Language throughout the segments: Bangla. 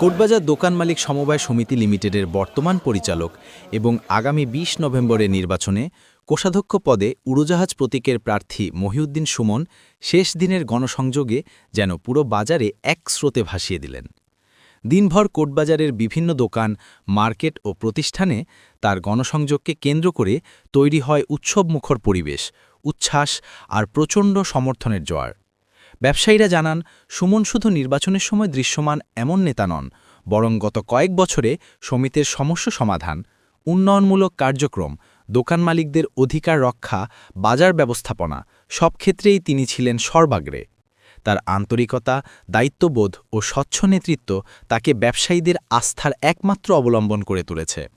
কোটবাজার দোকান মালিক সমবায় সমিতি লিমিটেডের বর্তমান পরিচালক এবং আগামী ২০ নভেম্বরের নির্বাচনে কোষাধ্যক্ষ পদে উড়োজাহাজ প্রতীকের প্রার্থী মহিউদ্দিন সুমন শেষ দিনের গণসংযোগে যেন পুরো বাজারে এক স্রোতে ভাসিয়ে দিলেন। দিনভর কোটবাজারের বিভিন্ন দোকান, মার্কেট ও প্রতিষ্ঠানে তার গণসংযোগকে কেন্দ্র করে তৈরি হয় উৎসবমুখর পরিবেশ, উচ্ছ্বাস আর প্রচণ্ড সমর্থনের জোয়ার। ব্যবসায়ীরা জানান, সুমন শুধু নির্বাচনের সময় দৃশ্যমান এমন নেতা নন, বরং গত কয়েক বছরে সমিতির সমস্যা সমাধান, উন্নয়নমূলক কার্যক্রম, দোকান মালিকদের অধিকার রক্ষা, বাজার ব্যবস্থাপনা, সব ক্ষেত্রেই তিনি ছিলেন সর্বাগ্রে। তার আন্তরিকতা, দায়িত্ববোধ ও স্বচ্ছ নেতৃত্ব তাকে ব্যবসায়ীদের আস্থার একমাত্র অবলম্বন করে তুলেছে।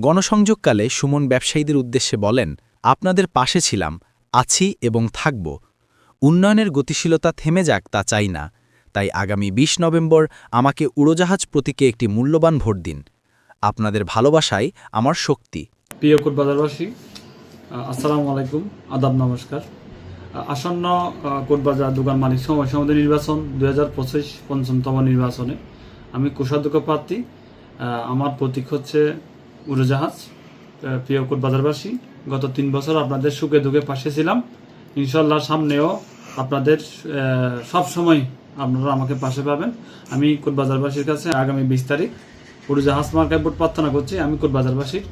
গণসংযোগকালে সুমন ব্যবসায়ীদের উদ্দেশ্যে বলেন, আপনাদের পাশে ছিলাম, আছি এবং থাকব। উন্নয়নের গতিশীলতা থেমে যাক তা চাই না। তাই আগামী ২০ নভেম্বর আমাকে উড়োজাহাজ প্রতীকে একটি মূল্যবান ভোট দিন। আপনাদের ভালোবাসাই আমার শক্তি। প্রিয় কোটবাজারবাসী আসসালামু আলাইকুম, আদাব নমস্কার। আসন্ন কোটবাজার দোকান মালিক সময় সমিতি নির্বাচন দুই হাজার পঁচিশ পঞ্চমতম নির্বাচনে আমি কোষাধ্যক্ষ প্রার্থী। আমার প্রতীক হচ্ছে উড়োজাহাজ। প্রিয় কোটবাজারবাসী, গত তিন বছর আপনাদের সুখে দুঃখে পাশে ছিলাম। ইনশাল্লাহ সামনেও আপনাদের সব সময় আপনারা আমাকে পাশে পাবেন। আমি কোটবাজারবাসীর কাছে আগামী বিশ তারিখ উড়োজাহাজ মার্কায় ভোট প্রার্থনা করছি। আমি কোটবাজারবাসীর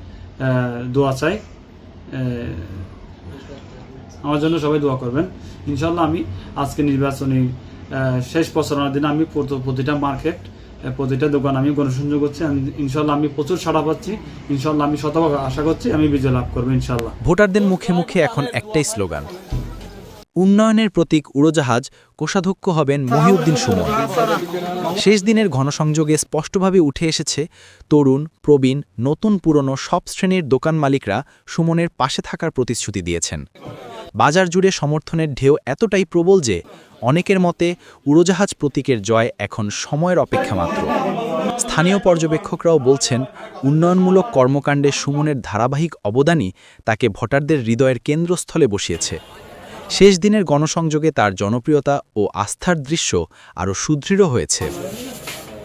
দোয়া চাই। আমার জন্য সবাই দোয়া করবেন। ইনশাল্লাহ আমি আজকে নির্বাচনী শেষ প্রচারণার দিন আমি প্রতিটা মার্কেট প্রতিটা দোকান আমি গণসংযোগ করছি। ইনশাল্লাহ আমি প্রচুর সাড়া পাচ্ছি। ইনশাল্লাহ আমি শতভাগ আশা করছি আমি বিজয় লাভ করব ইনশাল্লাহ ভোটারদের মুখে মুখে এখন একটাই স্লোগান উন্নয়নের প্রতীক উড়োজাহাজ কোষাধ্যক্ষ হবেন মহিউদ্দিন সুমন। শেষ দিনের ঘনসংযোগে স্পষ্টভাবে উঠে এসেছে, তরুণ, প্রবীণ, নতুন পুরনো সব শ্রেণির দোকান মালিকরা সুমনের পাশে থাকার প্রতিশ্রুতি দিয়েছেন। বাজার জুড়ে সমর্থনের ঢেউ এতটাই প্রবল যে অনেকের মতে উড়োজাহাজ প্রতীকের জয় এখন সময়ের অপেক্ষা মাত্র। স্থানীয় পর্যবেক্ষকরাও বলছেন, উন্নয়নমূলক কর্মকাণ্ডে সুমনের ধারাবাহিক অবদানই তাকে ভোটারদের হৃদয়ের কেন্দ্রস্থলে বসিয়েছে। শেষ দিনের গণসংযোগে তার জনপ্রিয়তা ও আস্থার দৃশ্য আরও সুদৃঢ় হয়েছে।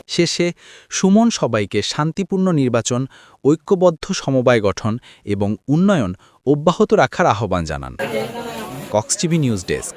শেষে সুমন সবাইকে শান্তিপূর্ণ নির্বাচন, ঐক্যবদ্ধ সমবায় গঠন এবং উন্নয়ন অব্যাহত রাখার আহ্বান জানান। Cox TV news desk.